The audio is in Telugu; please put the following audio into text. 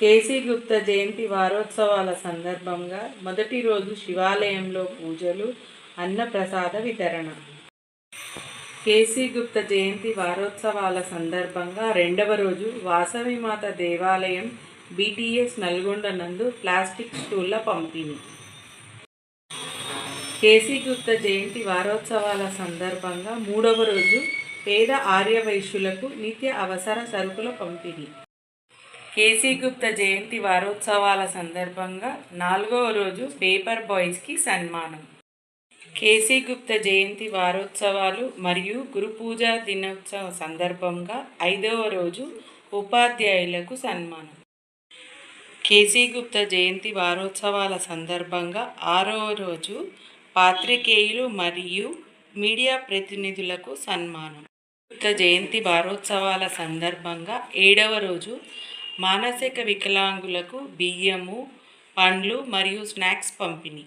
కేసీ గుప్త జయంతి వారోత్సవాల సందర్భంగా మొదటి రోజు శివాలయంలో పూజలు అన్నప్రసాద వితరణ. కేసీ గుప్త జయంతి వారోత్సవాల సందర్భంగా రెండవ రోజు వాసవిమాత దేవాలయం బీటీఎస్ నల్గొండ నందు ప్లాస్టిక్ స్టూళ్ళ పంపిణీ. కేసీ గుప్త జయంతి వారోత్సవాల సందర్భంగా మూడవ రోజు పేద ఆర్యవైశ్యులకు నిత్య అవసర సరుకుల పంపిణీ. కేసీ గుప్త జయంతి వారోత్సవాల సందర్భంగా నాలుగవ రోజు పేపర్ బాయ్స్కి సన్మానం. కేసీ గుప్త జయంతి వారోత్సవాలు మరియు గురు పూజా దినోత్సవ సందర్భంగా ఐదవ రోజు ఉపాధ్యాయులకు సన్మానం. కేసీ గుప్త జయంతి వారోత్సవాల సందర్భంగా ఆరవ రోజు పాత్రికేయులు మరియు మీడియా ప్రతినిధులకు సన్మానం. గుప్త జయంతి వారోత్సవాల సందర్భంగా ఏడవ రోజు మానసిక వికలాంగులకు బియ్యము పండ్లు మరియు స్నాక్స్ పంపిణీ.